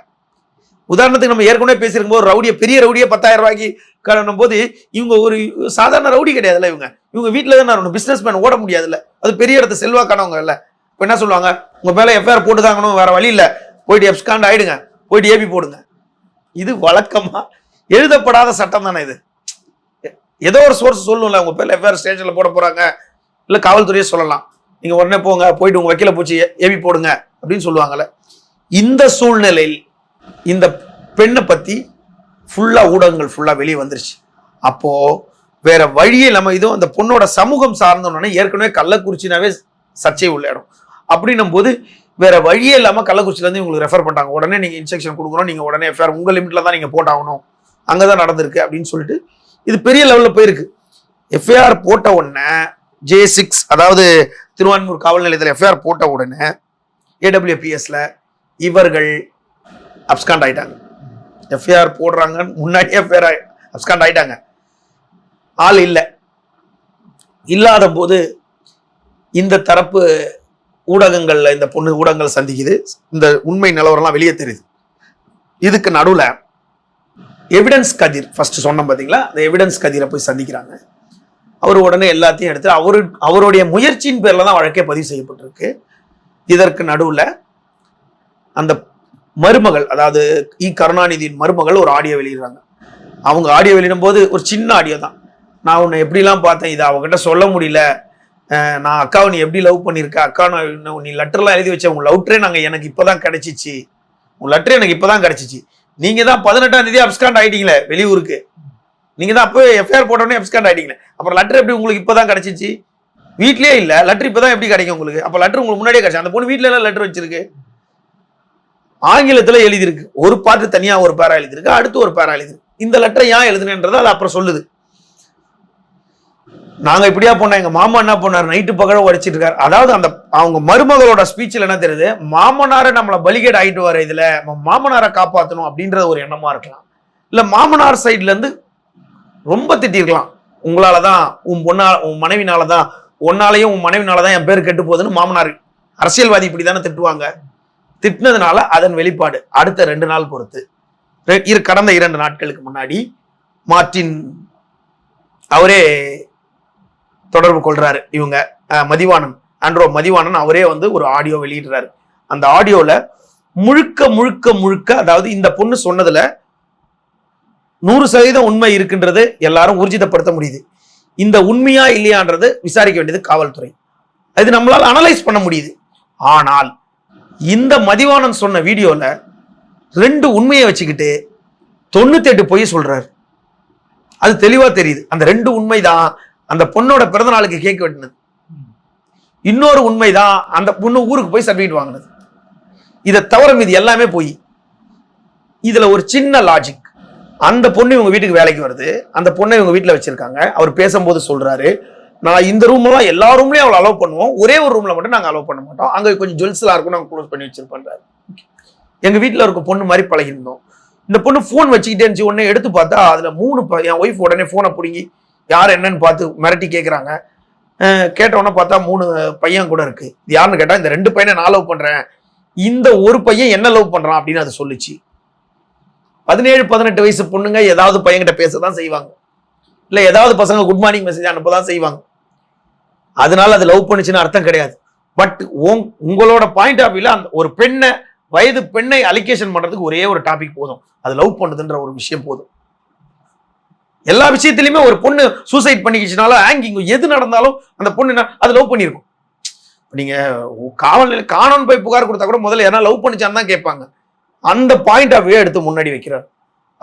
உதாரணத்துக்கு நம்ம ஏற்கனவே பேசியிருக்கும் போது ரவுடியை பெரிய ரவுடியை பத்தாயிரம் ரூபாய்க்கு கலனும் போது இவங்க ஒரு சாதாரண ரவுடி கிடையாதுல்ல இவங்க. இவங்க வீட்டில் தான் நான் பிஸ்னஸ் மேன் ஓட முடியாதுல்ல. அது பெரிய இடத்த செல்வாக்கானவங்க இல்லை இப்போ என்ன சொல்லுவாங்க? உங்கள் மேலே எஃப்ஐஆர் போட்டு தாங்கணும் வேற வழி இல்லை. போயிட்டு எப்ஸ்காண்ட் ஆயிடுங்க. போயிட்டு ஏபி போடுங்க. இது வழக்கமாக எழுதப்படாத சட்டம் தானே இது. ஏதோ ஒரு சோர்ஸ் சொல்லணும்ல உங்கள் பேரில் எஃப்ஐஆர் ஸ்டேஷனில் போட போகிறாங்க இல்லை காவல்துறையே சொல்லலாம். நீங்கள் உடனே போங்க போயிட்டு உங்கள் வக்கீல பூச்சி ஏபி போடுங்க அப்படின்னு சொல்லுவாங்கல்ல. இந்த சூழ்நிலையில் இந்த பெண்ணை பற்றி ஃபுல்லாக ஊடகங்கள் ஃபுல்லாக வெளியே வந்துருச்சு. அப்போது வேற வழியே நம்ம இதுவும் அந்த பொண்ணோட சமூகம் சார்ந்தோன்னே ஏற்கனவே கள்ளக்குறிச்சினாவே சர்ச்சை உள்ள இடம். அப்படின்னும் போது வேற வழியே இல்லாமல் கள்ளக்குறிச்சிலேருந்து உங்களுக்கு ரெஃபர் பண்ணிட்டாங்க. உடனே நீங்கள் இன்ஸ்ட்ரக்ஷன் கொடுக்கணும். நீங்கள் உடனே எஃப்ஐஆர் உங்கள் லிமிட்டில் தான் நீங்கள் போட்டாகணும். அங்கதான் நடந்திருக்கு அப்படின்னு சொல்லிட்டு இது பெரிய லெவலில் போயிருக்கு. எஃப்ஐஆர் போட்ட உடனே ஜே சிக்ஸ் அதாவது திருவான்மூர் காவல் நிலையத்தில் எஃப்ஐஆர் போட்ட உடனே ஏடபிள்யூபிஎஸ்ல இவர்கள் அப்ஸ்காண்ட் ஆயிட்டாங்க. எஃப்ஐஆர் போடுறாங்கன்னு முன்னாடியே எஃப்ஐஆர் அப்ஸ்காண்ட் ஆயிட்டாங்க. ஆள் இல்லை. இல்லாத போது இந்த தரப்பு ஊடகங்களில் இந்த பொண்ணு ஊடகங்கள் சந்திக்குது. இந்த உண்மை நிலவரம்லாம் வெளியே தெரியுது. இதுக்கு நடுவில் எவிடன்ஸ் கதிர் ஃபர்ஸ்ட் சொன்னோம் பார்த்தீங்களா அந்த எவிடன்ஸ் கதிரை போய் சந்திக்கிறாங்க. அவர் உடனே எல்லாத்தையும் எடுத்து அவரு அவருடைய முயற்சியின் பேரில் தான் வழக்கே பதிவு செய்யப்பட்டிருக்கு. இதற்கு நடுவில் அந்த மருமகள் அதாவது இ கருணாநிதியின் மருமகள் ஒரு ஆடியோ வெளியிடுறாங்க. அவங்க ஆடியோ வெளியிடும் போது ஒரு சின்ன ஆடியோ தான். நான் உன்னை எப்படிலாம் பார்த்தேன் இதை அவங்ககிட்ட சொல்ல முடியல. நான் அக்காவை நீ எப்படி லவ் பண்ணியிருக்க அக்கா நான் இன்னும் நீ லெட்டர்லாம் எழுதி வச்ச உன் லவ்ட்ரே நாங்கள் எனக்கு இப்போ தான் கிடச்சிச்சு. உன் லெட்டர் எனக்கு இப்போ தான் கிடச்சிச்சு. நீங்கள் தான் பதினெட்டாம் தேதி அப்ஸ்காண்ட் ஆகிட்டீங்களே வெளியூருக்கு. நீங்கள் தான் அப்போ எஃப்ஐஆர் போட்டோடனே அப்ஸ்காண்ட் ஆகிட்டீங்களே அப்புறம் லெட்டர் எப்படி உங்களுக்கு இப்போ தான் கிடச்சிச்சு? வீட்லேயே இல்லை லெட்டர் இப்போதான் எப்படி கிடைக்கும் உங்களுக்கு? அப்போ லெட்டர் உங்களுக்கு முன்னாடியே கிடச்சி அந்த பொண்ணு வீட்டில் எல்லாம் லெட்டர் வச்சிருக்கு. ஆங்கிலத்தில் எழுதியிருக்கு. ஒரு பாட்டு தனியாக ஒரு பேரா எழுதியிருக்கு அடுத்து ஒரு பேரா எழுதிருக்கு இந்த லெட்டரை ஏன் எழுதுனேன்றதை அது அப்புறம் சொல்லுது. நாங்கள் இப்படியா போனோம் எங்கள் மாமா என்ன பண்ணாரு? நைட்டு பகல உடைச்சிட்டு இருக்காரு. அதாவது அந்த அவங்க மருமகளோட ஸ்பீச்சில் என்ன தெரியுது? மாமனாரை நம்மளை பலிகேட் ஆகிட்டு வர இதுல நம்ம மாமனாரை காப்பாற்றணும் அப்படின்றது ஒரு எண்ணமா இருக்கலாம். இல்லை மாமனார் சைட்லேருந்து ரொம்ப திட்டிருக்கலாம். உங்களாலதான் உன் பொண்ணா உன் மனைவினால தான் உன்னாலையும் உன் மனைவினால தான் என் பேர் கெட்டு போகுதுன்னு மாமனார் அரசியல்வாதி இப்படி தானே திட்டுவாங்க. திட்டினதுனால அதன் வெளிப்பாடு அடுத்த ரெண்டு நாள் பொறுத்து. இரு கடந்த இரண்டு நாட்களுக்கு முன்னாடி மார்ட்டின் அவரே தொடர்பு கொள்றாரு. இவங்க மதிவாணன் ஆண்ட்ரோ மதிவாணன் அவரே வந்து ஒரு ஆடியோ வெளியிடுறாரு. அந்த ஆடியோல முழுக்க முழுக்க முழுக்க அதாவது இந்த பொண்ணு சொன்னதுல நூறு சதவீதம் உண்மை இருக்குன்றது எல்லாரும் ஊர்ஜிதப்படுத்த முடியுது. இந்த உண்மையா இல்லையான்றது விசாரிக்க வேண்டியது காவல்துறை. அது நம்மளால் அனலைஸ் பண்ண முடியுது. ஆனால் இந்த மதிவானன் சொன்ன வீடியோவில் ரெண்டு உண்மையை வச்சுக்கிட்டு தொண்ணூத்தெட்டு பொய் சொல்றாரு. அது தெளிவாக தெரியுது. அந்த ரெண்டு உண்மை தான் அந்த பொண்ணோட பிறந்த நாளுக்கு கேக் வெட்டினது. இன்னொரு உண்மை தான் அந்த பொண்ணு ஊருக்கு போய் சர்டிஃபிகேட் வாங்கினது. இதை தவிர மீது எல்லாமே போய். இதில் ஒரு சின்ன லாஜிக் அந்த பொண்ணு இவங்க வீட்டுக்கு வேலைக்கு வருது. அந்த பொண்ணை இவங்க வீட்டில் வச்சிருக்காங்க. அவர் பேசும்போது சொல்றாரு. நான் இந்த ரூம்லாம் எல்லா ரூம்லையும் அவ்வளோ அலோவ் பண்ணுவோம். ஒரே ஒரு ரூமில் மட்டும் நாங்கள் அலோவ் பண்ண மாட்டோம். அங்கே கொஞ்சம் ஜுவல்ஸ்லாம் இருக்கும் நாங்கள் க்ளோஸ் பண்ணி வச்சிருப்போன்றாரு எங்கள் வீட்டில் இருக்க பொண்ணு மாதிரி பழகிருந்தோம் இந்த பொண்ணு ஃபோன் வச்சுக்கிட்டே இருந்துச்சு. உடனே எடுத்து பார்த்தா அதில் மூணு என் ஒய்ஃப் உடனே ஃபோனை பிடுங்கி யார் என்னன்னு பார்த்து மிரட்டி கேட்குறாங்க கேட்டவொடனே பார்த்தா மூணு பையன் கூட இருக்குது யாருன்னு கேட்டால் இந்த ரெண்டு பையனை நான் லவ் பண்ணுறேன் இந்த ஒரு பையன் என்ன லவ் பண்ணுறான் அப்படின்னு அது சொல்லுச்சு. பதினேழு பதினெட்டு வயசு பொண்ணுங்க ஏதாவது பையன்கிட்ட பேச தான் செய்வாங்க. இல்ல ஏதாவது பசங்க குட் மார்னிங் மெசேஜ் அனுப்பதான் செய்வாங்க. அதனால அது லவ் பண்ணுச்சுன்னு அர்த்தம் கிடையாது. பட் உங்களோட பாயிண்ட் ஆஃப் வியூல அந்த ஒரு பெண்ணை வயது பெண்ணை அலிகேஷன் பண்றதுக்கு ஒரே ஒரு டாபிக் போதும். அது லவ் பண்ணுதுன்ற ஒரு விஷயம் போதும். எல்லா விஷயத்திலுமே ஒரு பொண்ணு சூசைட் பண்ணிக்கிச்சுனால ஆங்கிங் எது நடந்தாலும் அந்த பொண்ணு அது லவ் பண்ணியிருக்கும். நீங்க காவல் நிலைய காணோன்னு போய் புகார் கொடுத்தா கூட முதல்ல யாரா லவ் பண்ணிச்சான்னு தான் கேட்பாங்க. அந்த பாயிண்ட் ஆஃப் வியூ எடுத்து முன்னாடி வைக்கிறார்.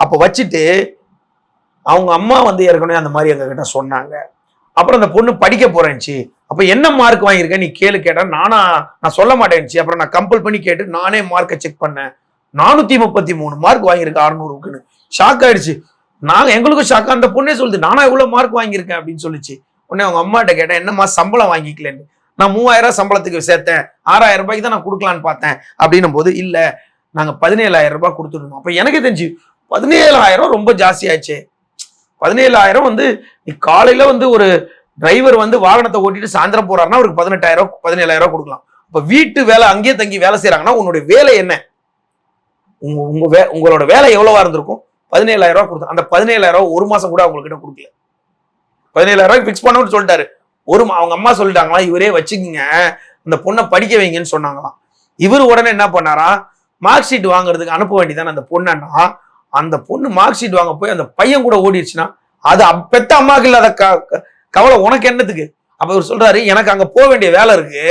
அப்போ வச்சுட்டு அவங்க அம்மா வந்து ஏற்கனவே அந்த மாதிரி எங்ககிட்ட சொன்னாங்க. அப்புறம் அந்த பொண்ணு படிக்க போறேன்ச்சு. அப்ப என்ன மார்க் வாங்கியிருக்க? நீ கேளு கேட்டா நானா நான் சொல்ல மாட்டேன்ச்சு. அப்புறம் நான் கம்பல் பண்ணி கேட்டு நானே மார்க்கை செக் பண்ணேன். நானூத்தி முப்பத்தி மூணு மார்க் வாங்கியிருக்க அறுநூறுக்குன்னு. ஷாக் ஆயிடுச்சு. நாங்கள் எங்களுக்கும் ஷாக் அந்த பொண்ணே சொல்லுது நானா இவ்வளவு மார்க் வாங்கியிருக்கேன்? அப்படின்னு சொல்லிச்சு. உடனே அவங்க அம்மாட்ட கேட்டேன் என்னம்மா சம்பளம் வாங்கிக்கலன்னு. நான் மூவாயிரம் ரூபாய் சம்பளத்துக்கு சேர்த்தேன். ஆறாயிரம் ரூபாய்க்கு தான் நான் கொடுக்கலான்னு பார்த்தேன். அப்படின்னும் போது இல்லை நாங்கள் பதினேழாயிரம் ரூபாய் கொடுத்துருந்தோம் அப்போ எனக்கு தெரிஞ்சு பதினேழாயிரம் ரொம்ப ஜாஸ்தி ஆச்சு பதினேழாயிரம் வந்து நீ காலையில வந்து ஒரு டிரைவர் வந்து வாகனத்தை ஓட்டிட்டு சாயந்தரம் போறாருன்னா அவருக்கு பதினெட்டாயிரம் பதினேழாயிரம் கொடுக்கலாம். இப்போ வீட்டு வேலை அங்கேயே தங்கி வேலை செய்யறாங்கன்னா உன்னுடைய வேலை என்ன? உங்க உங்க வே உங்களோட வேலை எவ்வளவா இருந்திருக்கும்? பதினேழாயிரம் ரூபா கொடுத்தோம் அந்த பதினேழாயிரம் ஒரு மாசம் கூட அவங்ககிட்ட கொடுக்கல. பதினேழாயிரம் ரூபாய் ஃபிக்ஸ் பண்ணணும்னு சொல்லிட்டாரு. ஒரு அவங்க அம்மா சொல்லிட்டாங்களா இவரே வச்சுக்கிங்க அந்த பொண்ணை படிக்க வைங்கன்னு சொன்னாங்களாம். இவர் உடனே என்ன பண்ணாரா மார்க் ஷீட் வாங்குறதுக்கு அனுப்ப வேண்டியதான அந்த பொண்ணன்னா அந்த பொண்ணு மார்க் ஷீட் வாங்க போய் அந்த பையன் கூட ஓடிடுச்சுன்னா அது பெத்த அம்மாவுக்கு இல்லாத க- க- கவலை உனக்கு என்னத்துக்கு? அப்போ இவர் சொல்கிறாரு எனக்கு அங்கே போக வேண்டிய வேலை இருக்கு.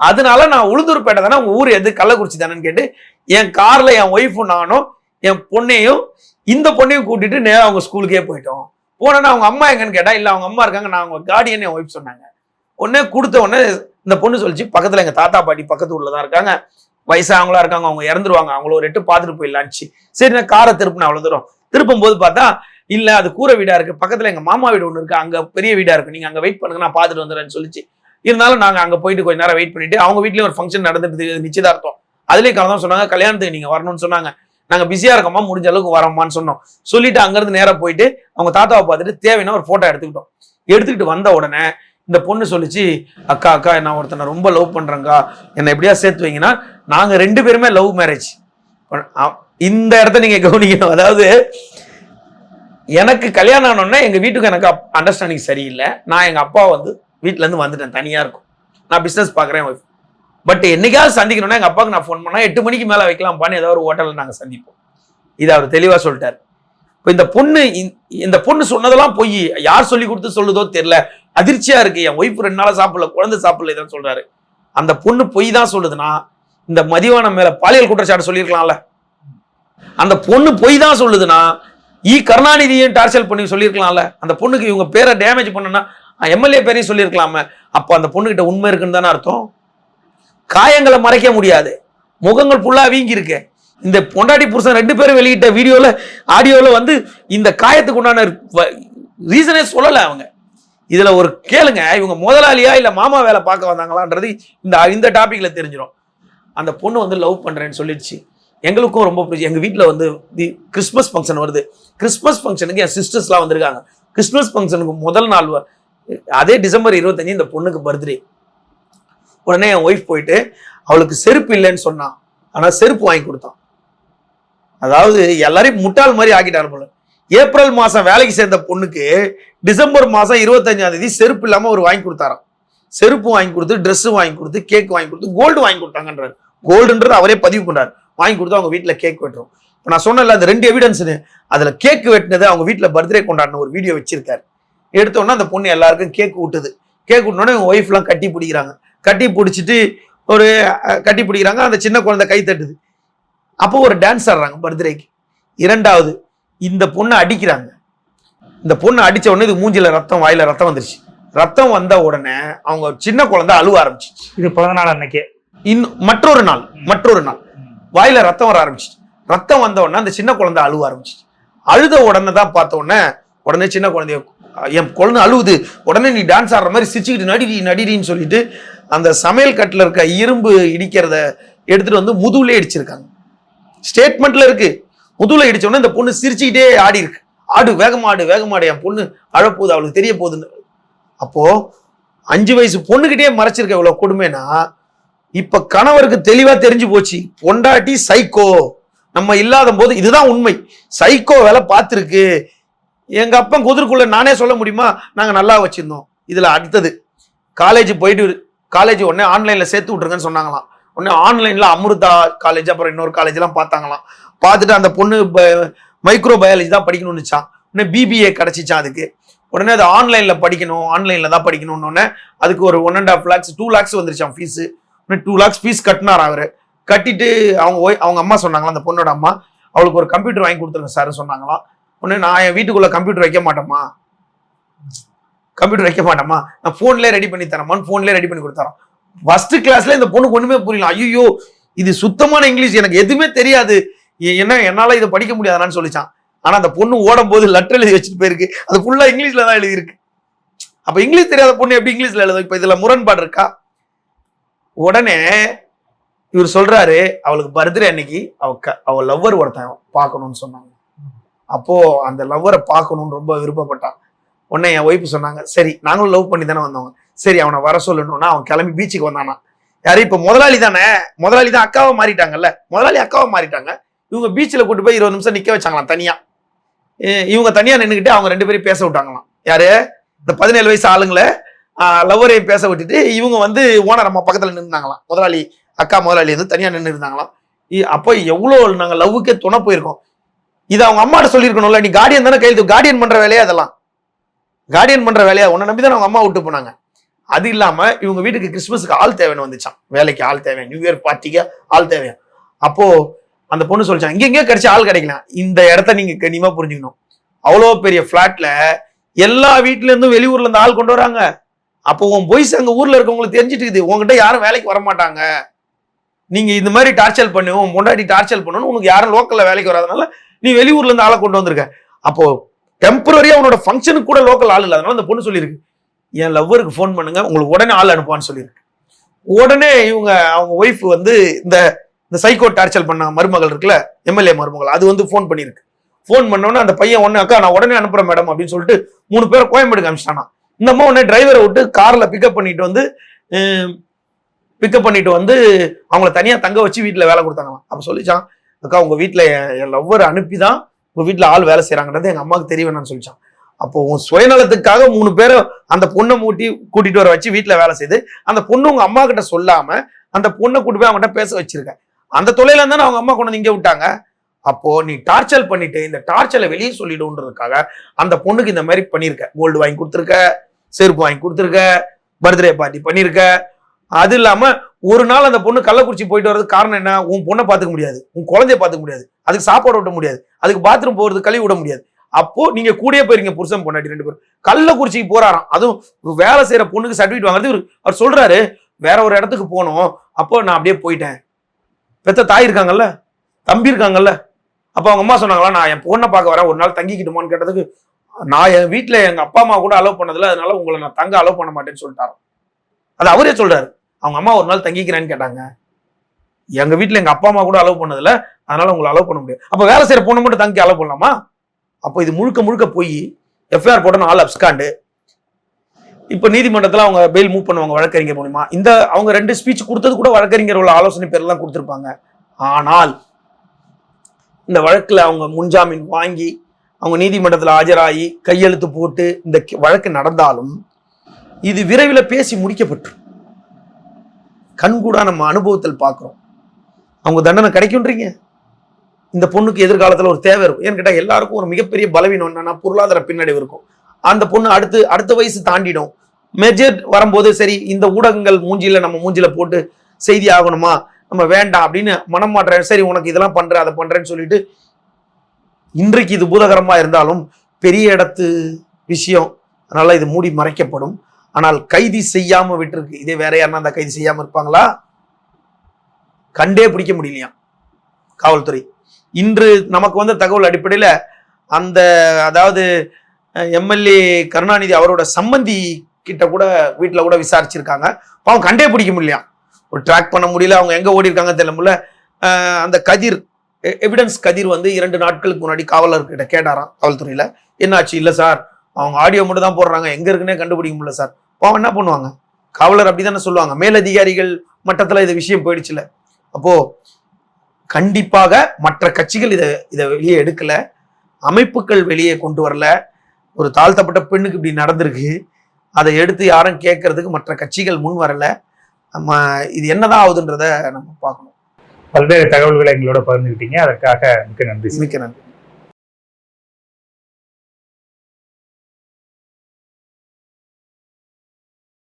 அதனால நான் உளுந்தூர்பேட்டை தானே உங்கள் ஊர் எது? கள்ளக்குறிச்சி தானேன்னு கேட்டு என் காரில் என் ஒய்ஃபும் நானும் என் பொண்ணையும் இந்த பொண்ணையும் கூட்டிட்டு நேரா அவங்க ஸ்கூலுக்கே போயிட்டோம். போனோன்னா அவங்க அம்மா எங்கன்னு கேட்டா இல்லை அவங்க அம்மா இருக்காங்க நான் அவங்க கார்டியன் என் ஒய்ஃப் சொன்னாங்க. உடனே கொடுத்த உடனே இந்த பொண்ணு சொல்லிச்சு பக்கத்தில் எங்கள் தாத்தா பாட்டி பக்கத்து ஊரில் தான் இருக்காங்க. வயசாகவங்களா இருக்காங்க அவங்க இறந்துருவாங்க. அவங்கள ஒரு எட்டு பார்த்துட்டு போயிடலான்ச்சு சரி நான் காரை திருப்பினேன் அவ்வளோ தூரம் திருப்பும் போது பார்த்தா இல்ல அது கூரை வீடா இருக்கு. பக்கத்துல எங்க மாமா வீடு ஒன்று இருக்கு. அங்க பெரிய வீடா இருக்கு. நீங்க அங்க வெயிட் பண்ணுங்க நான் பார்த்துட்டு வந்துடுறேன்னு சொல்லிச்சு. இருந்தாலும் நாங்க அங்க போயிட்டு கொஞ்ச நேரம் வெயிட் பண்ணிட்டு அவங்க வீட்லயும் ஒரு ஃபங்க்ஷன் நடந்துட்டு நிச்சயதார்த்தம். அதுலயே கலந்து சொன்னாங்க கல்யாணத்துக்கு நீங்க வரணும்னு சொன்னாங்க. நாங்க பிஸியா இருக்கோமா முடிஞ்ச அளவுக்கு வரோமான்னு சொன்னோம். சொல்லிட்டு அங்கிருந்து நேராக போயிட்டு அவங்க தாத்தாவை பார்த்துட்டு தேவைன்னா ஒரு போட்டோ எடுத்துக்கிட்டோம். எடுத்துக்கிட்டு வந்த உடனே இந்த பொண்ணு சொல்லிச்சு அக்கா அக்கா நான் ஒருத்தனை ரொம்ப லவ் பண்றேங்க்கா என்னை எப்படியா சேர்த்து வைங்கன்னா நாங்க ரெண்டு பேருமே லவ் மேரேஜ் இந்த இடத்த நீங்க கவனிக்கணும். அதாவது எனக்கு கல்யாணம் ஆனோடனே எங்க வீட்டுக்கு எனக்கு அண்டர்ஸ்டாண்டிங் சரியில்லை. நான் எங்க அப்பா வந்து வீட்டிலேருந்து இருந்து வந்துட்டேன் தனியா இருக்கும். நான் பிசினஸ் பாக்குறேன் பட் என்னைக்காவது சந்திக்கணும்னா எங்க அப்பாவுக்கு நான் ஃபோன் பண்ணா எட்டு மணிக்கு மேல வைக்கலாம்ப்பான்னு ஏதாவது ஒரு ஹோட்டல்ல நாங்க சந்திப்போம். இது அவர் தெளிவா சொல்லிட்டாரு. இப்போ இந்த பொண்ணு இந்த- இந்த பொண்ணு சொன்னதெல்லாம் பொய் யார் சொல்லி கொடுத்து சொல்லுதோ தெரியல. அதிர்ச்சியா இருக்கு. என் ஒய்ஃப் ரெண்டு நாளா சாப்பிடல குழந்தை சாப்பிடல இதான் சொல்றாரு. அந்த பொண்ணு பொய் தான் சொல்லுதுன்னா இந்த மதிவானம் மேல பாலியல் குற்றச்சாட்டு சொல்லியிருக்கலாம்ல. அந்த பொண்ணு பொய் தான் சொல்லுதுன்னா இ கருணாநிதியும் டார்ச்சல் பண்ணி சொல்லியிருக்கலாம்ல. அந்த பொண்ணுக்கு இவங்க பேரை டேமேஜ் பண்ணுன்னா எம்எல்ஏ பேரையும் சொல்லியிருக்கலாமே. அப்போ அந்த பொண்ணுகிட்ட உண்மை இருக்குன்னு தானே அர்த்தம்? காயங்களை மறைக்க முடியாது. முகங்கள் ஃபுல்லா வீங்கி இருக்கு இந்த பொண்டாட்டி புருஷன் ரெண்டு பேரும் வெளியிட்ட வீடியோல ஆடியோல வந்து இந்த காயத்துக்கு உண்டான ரீசனே சொல்லலை அவங்க. இதுல ஒரு கேளுங்க இவங்க முதலாளியா இல்ல மாமா வேலை பார்க்க வந்தாங்களான்றது இந்த இந்த டாபிக்ல தெரிஞ்சிடும் அந்த பொண்ணு வந்து லவ் பண்ணுறேன்னு சொல்லிடுச்சு. எங்களுக்கும் ரொம்ப பிடிச்சி எங்கள் வீட்டில் வந்து தி கிறிஸ்மஸ் ஃபங்க்ஷன் வருது. கிறிஸ்மஸ் ஃபங்க்ஷனுக்கு என் சிஸ்டர்ஸ்லாம் வந்திருக்காங்க. கிறிஸ்மஸ் ஃபங்க்ஷனுக்கு முதல் நாள் அதே டிசம்பர் இருபத்தஞ்சு இந்த பொண்ணுக்கு பர்த்டே உடனே என் ஒய்ஃப் போயிட்டு அவளுக்கு செருப்பு இல்லைன்னு சொன்னான் ஆனால் செருப்பு வாங்கி கொடுத்தான். அதாவது எல்லாரையும் முட்டாள் மாதிரி ஆக்கிட்டாரு போல. ஏப்ரல் மாதம் வேலைக்கு சேர்ந்த பொண்ணுக்கு டிசம்பர் மாதம் இருபத்தஞ்சாம் தேதி செருப்பு இல்லாமல் ஒரு வாங்கி கொடுத்தாராம். செருப்பு வாங்கி கொடுத்து ட்ரெஸ் வாங்கி கொடுத்து கேக் வாங்கி கொடுத்து கோல்டு வாங்கி கொடுத்தாங்கன்றாரு. கோல்டுன்றது அவரே பதிவு பண்றாரு. வாங்கி கொடுத்து அவங்க வீட்டில் கேக் வெட்டுறோம். இப்போ நான் சொன்னல அந்த ரெண்டு எவிடன்ஸ்னு அதில் கேக் வெட்டினது அவங்க வீட்டில் பர்த்டே கொண்டாடின ஒரு வீடியோ வச்சிருக்காரு. எடுத்தோன்னா அந்த பொண்ணு எல்லாருக்கும் கேக் விட்டுது கேக் விட்டோன்னே இவங்க ஒய்ஃப்லாம் கட்டி பிடிக்கிறாங்க. கட்டி பிடிச்சிட்டு ஒரு கட்டி பிடிக்கிறாங்க. அந்த சின்ன குழந்தை கை தட்டுது. அப்போ ஒரு டான்ஸ் ஆடுறாங்க பர்த்டேக்கு இரண்டாவது இந்த பொண்ணை அடிக்கிறாங்க. இந்த பொண்ணை அடித்த உடனே இது மூஞ்சில ரத்தம் வாயில ரத்தம் வந்துருச்சு. ரத்தம் வந்த உடனே அவங்க சின்ன குழந்தை அழுவ ஆரம்பிச்சிச்சு. இது பிறந்த நாள் அன்னைக்கே. இன்னும் மற்றொரு நாள் மற்றொரு நாள். வாயில ரத்தம் வர ஆரம்பிச்சிச்சு. ரத்தம் வந்த உடனே அந்த சின்ன குழந்தை அழுவ ஆரம்பிச்சிச்சு. அழுத உடனே தான் பார்த்த உடனே உடனே சின்ன குழந்தைய என் குழந்தை அழுவுது. உடனே நீ டான்ஸ் ஆடுற மாதிரி சிரிச்சுக்கிட்டு நடிடி நடிடின்னு சொல்லிட்டு அந்த சமையல் கட்டில் இருக்க இரும்பு இடிக்கிறத எடுத்துட்டு வந்து முதுகுலே இடிச்சிருக்காங்க. ஸ்டேட்மெண்ட்ல இருக்கு. முதுகுல இடிச்ச உடனே இந்த பொண்ணு சிரிச்சுக்கிட்டே ஆடி இருக்கு. ஆடு வேகமாடு வேகமாடு என் பொண்ணு அழப்போகுது அவளுக்கு தெரிய போகுதுன்னு. அப்போது அஞ்சு வயசு பொண்ணுக்கிட்டே மறைச்சிருக்க இவ்வளோ கொடுமைனா இப்போ கணவருக்கு தெளிவாக தெரிஞ்சு போச்சு. பொண்டாட்டி சைக்கோ நம்ம இல்லாத போது இதுதான் உண்மை. சைக்கோ வேலை பார்த்துருக்கு. எங்கள் அப்பன் குதிர்க்குள்ள நானே சொல்ல முடியுமா? நாங்கள் நல்லா வச்சுருந்தோம். இதில் அடுத்தது காலேஜ் போயிட்டு காலேஜ் உடனே ஆன்லைனில் சேர்த்து விட்ருங்கன்னு சொன்னாங்களாம். உடனே ஆன்லைனில் அமிர்தா காலேஜ் அப்புறம் இன்னொரு காலேஜ்லாம் பார்த்தாங்களாம். பார்த்துட்டு அந்த பொண்ணு மைக்ரோ பயாலஜி தான் படிக்கணும்னுச்சான் உடனே பிபிஏ கிடச்சிச்சான் அதுக்கு. உடனே அது ஆன்லைனில் படிக்கணும் ஆன்லைனில் தான் படிக்கணும்னு அதுக்கு ஒரு one and half lakhs two lakhs வந்துருச்சான் fees உடனே டூ லேக்ஸ் ஃபீஸ் கட்டினார் அவர்? கட்டிட்டு அவங்க போய் அவங்க அம்மா சொன்னாங்களாம் அந்த பொண்ணோட அம்மா அவளுக்கு ஒரு கம்ப்யூட்டர் வாங்கி கொடுத்துருங்க சார் சொன்னாங்களாம். உடனே நான் என் வீட்டுக்குள்ளே கம்ப்யூட்டர் வைக்க மாட்டேம்மா. கம்ப்யூட்டர் வைக்க மாட்டேம்மா. நான் ஃபோன்லேயே ரெடி பண்ணி தரேன் ஃபோன்லேயே ரெடி பண்ணி கொடுத்தாரோம் ஃபர்ஸ்ட் கிளாஸ்ல இந்த பொண்ணுக்கு ஒன்றுமே புரியல. ஐயோ இது சுத்தமான இங்கிலீஷ் எனக்கு எதுவுமே தெரியாது. என்ன என்னால் இதை படிக்க முடியாதான்னு சொல்லிச்சான். ஆனா அந்த பொண்ணு ஓடும் போது லெட்டர் எழுதி வச்சுட்டு போயிருக்கு. அது ஃபுல்லா இங்கிலீஷ்ல தான் எழுதியிருக்கு. அப்ப இங்கிலீஷ் தெரியாத பொண்ணு எப்படி இங்கிலீஷ்ல எழுதும்? இப்ப இதுல முரண்பாடு இருக்கா? உடனே இவர் சொல்றாரு அவளுக்கு பர்த்டே அன்னைக்கு அவ க- அவ லவ்வர் ஒருத்தன் பார்க்கணும்னு சொன்னாங்க. அப்போ அந்த லவ்வரை பார்க்கணும்னு ரொம்ப விருப்பப்பட்டான். உடனே என் ஒய்ஃப் சொன்னாங்க சரி நாங்களும் லவ் பண்ணி தானே வந்தவங்க சரி அவனை வர சொல்லணும்னா அவன் கிளம்பி பீச்சுக்கு வந்தானா? யாரு இப்ப முதலாளி தானே? முதலாளி தான் அக்காவை மாறிட்டாங்கல்ல? முதலாளி அக்காவை மாறிட்டாங்க. இவங்க பீச்சில் கூட்டு போய் இருபது நிமிஷம் நிக்க வச்சாங்களாம் தனியா. இவங்க தனியா நின்றுக்கிட்டு அவங்க ரெண்டு பேரும் பேச விட்டாங்களாம். யாரு? இந்த பதினேழு வயசு ஆளுங்களை லவ்வரையும் பேச விட்டுட்டு இவங்க வந்து ஓனர் அம்மா பக்கத்துல நின்றுனாங்களாம் முதலாளி அக்கா முதலாளி வந்து தனியா நின்று இருந்தாங்களாம். அப்போ எவ்வளோ நாங்க லவ்வுக்கே துணை போயிருக்கோம். இது அவங்க அம்மாட்ட சொல்லியிருக்கணும்ல நீ கார்டியன் தானே கையெழுத்து கார்டியன் பண்ற வேலையா அதெல்லாம் கார்டியன் பண்ற வேலையா? உன்னை நம்பி தான் அவங்க அம்மா விட்டு போனாங்க. அது இல்லாம இவங்க வீட்டுக்கு கிறிஸ்மஸ்க்கு ஆள் தேவைன்னு வந்துச்சான் வேலைக்கு ஆள் தேவை நியூ இயர் பார்ட்டிக்கு ஆள் தேவை அப்போ அந்த பொண்ணு சொல்லிச்சான் இங்க எங்கேயோ கிடைச்ச ஆள் கிடைக்கலாம் இந்த இடத்த நீங்க கனிமா புரிஞ்சுக்கணும். அவ்வளோ பெரிய ஃப்ளாட்ல எல்லா வீட்டுல இருந்தும் வெளியூர்ல இருந்து ஆள் கொண்டு வராங்க. அப்போ உன் பொய்ஸ் அங்க ஊர்ல இருக்கவங்களுக்கு தெரிஞ்சிட்டு இருக்குது. உங்ககிட்ட யாரும் வேலைக்கு வர மாட்டாங்க. நீங்க இந்த மாதிரி டார்ச்சர் பண்ணு உன் பொண்டாட்டி டார்ச்சர் பண்ணணும் உனக்கு யாரும் லோக்கல்ல வேலைக்கு வராதனால நீ வெளியூர்ல இருந்து ஆளை கொண்டு வந்திருக்க. அப்போ டெம்பரரியா உன்னோட ஃபங்க்ஷனுக்கு கூட லோக்கல் ஆள் இல்லாதனால அந்த பொண்ணு சொல்லியிருக்கு. என் லவ்வருக்கு ஃபோன் பண்ணுங்க உங்களுக்கு உடனே ஆள் அனுப்புவான்னு சொல்லியிருக்கு. உடனே இவங்க அவங்க ஒய்ஃப் வந்து இந்த இந்த சைக்கோ டார்ச்சர் பண்ண மருமகள் இருக்குல்ல எம்எல்ஏ மருமகள் அது வந்து ஃபோன் பண்ணியிருக்கு. ஃபோன் பண்ணோன்னே அந்த பையன் ஒன்று அக்கா நான் உடனே அனுப்புகிறேன் மேடம் அப்படின்னு சொல்லிட்டு மூணு பேரை கோயம்பேடு அனுப்பிச்சிட்டானா இந்த அம்மா உடனே டிரைவரை விட்டு காரில் பிக்கப் பண்ணிட்டு வந்து பிக்கப் பண்ணிட்டு வந்து அவங்கள தனியாக தங்க வச்சு வீட்டில் வேலை கொடுத்தாங்களாம். அப்போ சொல்லிச்சான் அக்கா உங்கள் வீட்டில் என் லவ்வர் அனுப்பி தான் உங்கள் வீட்டில் ஆள் வேலை செய்கிறாங்கன்றது எங்கள் அம்மாவுக்கு தெரிய வேணாம்னு சொல்லிச்சான். அப்போ உன் சுயநலத்துக்காக மூணு பேரை அந்த பொண்ணை மூட்டி கூட்டிட்டு வர வச்சு வீட்டில் வேலை செய்து அந்த பொண்ணு உங்கள் அம்மா கிட்ட சொல்லாமல் அந்த பொண்ணை கூட்டு போய் அவங்ககிட்ட பேச வச்சிருக்கேன் அந்த தொலைல இருந்தானே அவங்க அம்மா கொண்டு வந்து இங்கே விட்டாங்க. அப்போ நீ டார்ச்சர் பண்ணிட்டு இந்த டார்ச்சரை வெளியே சொல்லிடுன்றதுக்காக அந்த பொண்ணுக்கு இந்த மாதிரி பண்ணியிருக்க கோல்டு வாங்கி கொடுத்துருக்க செருப்பு வாங்கி கொடுத்துருக்க பர்த்டே பார்ட்டி பண்ணியிருக்க அது இல்லாமல் ஒரு நாள் அந்த பொண்ணு கள்ளக்குறிச்சி போயிட்டு வரது காரணம் என்ன? உன் பொண்ணை பார்த்துக்க முடியாது. உன் குழந்தைய பார்த்துக்க முடியாது. அதுக்கு சாப்பாடு விட முடியாது. அதுக்கு பாத்ரூம் போகிறது கழுவி விட முடியாது. அப்போ நீங்க கூடயே போயிருங்க புருஷன் பொண்டாட்டி ரெண்டு பேரும். கள்ளக்குறிச்சிக்கு போறாராம். அதுவும் வேலை செய்யற பொண்ணுக்கு சர்டிஃபிகேட் வாங்குறது அவர் சொல்றாரு வேற ஒரு இடத்துக்கு போனோம் அப்போ நான் அப்படியே போயிட்டேன். பெத்த தாய் இருக்காங்கல்ல தம்பி இருக்காங்கல்ல அப்போ அவங்க அம்மா சொன்னாங்களா நான் என் பொண்ணை பார்க்க வரேன் ஒரு நாள் தங்கிக்கிட்டுமான்னு கேட்டதுக்கு நான் என் வீட்டில் எங்க அப்பா அம்மா கூட அலோவ் பண்ணதில்ல அதனால உங்களை நான் தங்க அலோவ் பண்ண மாட்டேன்னு சொல்லிட்டாரு அது அவரே சொல்றாரு. அவங்க அம்மா ஒரு நாள் தங்கிக்கிறேன்னு கேட்டாங்க. எங்க வீட்டில் எங்க அப்பா அம்மா கூட அலோவ் பண்ணதில்ல அதனால உங்களை அலோவ் பண்ண முடியாது. அப்ப வேலை செய்யற பொண்ணை மட்டும் தங்கி அலோவ் பண்ணலாமா? அப்போ இது முழுக்க முழுக்க போய் எஃப்ஐஆர் போட்ட ஆள் அப்ஸ்காண்டு இப்போ நீதிமன்றத்தில் அவங்க பெயில் மூவ் பண்ணுவாங்க வழக்கறிஞர் மூலிமா இந்த அவங்க ரெண்டு ஸ்பீச் கொடுத்தது கூட வழக்கறிஞர் உள்ள ஆலோசனை பேர்லாம் கொடுத்துருப்பாங்க. ஆனால் இந்த வழக்கில் அவங்க முன்ஜாமீன் வாங்கி அவங்க நீதிமன்றத்தில் ஆஜராகி கையெழுத்து போட்டு இந்த வழக்கு நடந்தாலும் இது விரைவில் பேசி முடிக்கப்பட்டு கண்கூடா நம்ம அனுபவத்தில் பார்க்குறோம். அவங்க தண்டனை கிடைக்குன்றீங்க? இந்த பொண்ணுக்கு எதிர்காலத்தில் ஒரு தேவை இருக்கும். ஏன்னு கேட்டால் எல்லாருக்கும் ஒரு மிகப்பெரிய பலவீனம் என்னன்னா பொருளாதார பின்னடைவு இருக்கும். அந்த பொண்ணு அடுத்து அடுத்த வயசு தாண்டிடும். மெஜர் வரும்போது சரி இந்த ஊடகங்கள் மூஞ்சில நம்ம மூஞ்சியில் போட்டு செய்தி ஆகணுமா? நம்ம வேண்டாம் அப்படின்னு மனம் மாற்றேன் சரி உனக்கு இதெல்லாம் பண்றேன் அதை பண்றேன்னு சொல்லிட்டு இன்றைக்கு இது பூதகரமா இருந்தாலும் பெரிய இடத்து விஷயம். அதனால இது மூடி மறைக்கப்படும். ஆனால் கைதி செய்யாம விட்டுருக்கு. இதே வேற யாருன்னா அந்த கைது செய்யாம இருப்பாங்களா? கண்டே பிடிக்க முடியலையா? காவல்துறை. இன்று நமக்கு வந்த தகவல் அடிப்படையில அந்த அதாவது எம்எல்ஏ கருணாநிதி அவரோட சம்பந்தி கிட்ட கூட வீட்டில் கூட விசாரிச்சிருக்காங்க. பாவம் கண்டே பிடிக்க முடியலையா? ஒரு ட்ராக் பண்ண முடியல அவங்க எங்கே ஓடி இருக்காங்க தெரியல முடியல அந்த கதிர் எவிடன்ஸ் கதிர் வந்து இரண்டு நாட்களுக்கு முன்னாடி காவலர்கிட்ட கேட்டாராம் காவல்துறையில். என்னாச்சு? இல்லை சார். அவங்க ஆடியோ மட்டும் தான் போடுறாங்க. எங்கே இருக்குன்னே கண்டுபிடிக்க முடியல சார். பாவம் என்ன பண்ணுவாங்க? காவலர் அப்படி தானே சொல்லுவாங்க. மேலதிகாரிகள் மட்டத்தில் இது விஷயம் போயிடுச்சுல அப்போது கண்டிப்பாக மற்ற கட்சிகள் இதை இதை வெளியே எடுக்கலை. அமைப்புகள் வெளியே கொண்டு வரல. ஒரு தாழ்த்தப்பட்ட பெண்ணுக்கு இப்படி நடந்திருக்கு. அதை எடுத்து யாரும் கேட்கறதுக்கு மற்ற கட்சிகள் முன் வரல. நம்ம இது என்னதான் ஆகுதுன்றத நம்ம பார்க்கணும். பல்வேறு தகவல்களை எங்களோட பகிர்ந்துக்கிட்டீங்க அதற்காக மிக்க நன்றி. மிக்க நன்றி.